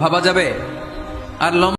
ভাবা যাবে? আর লম্বা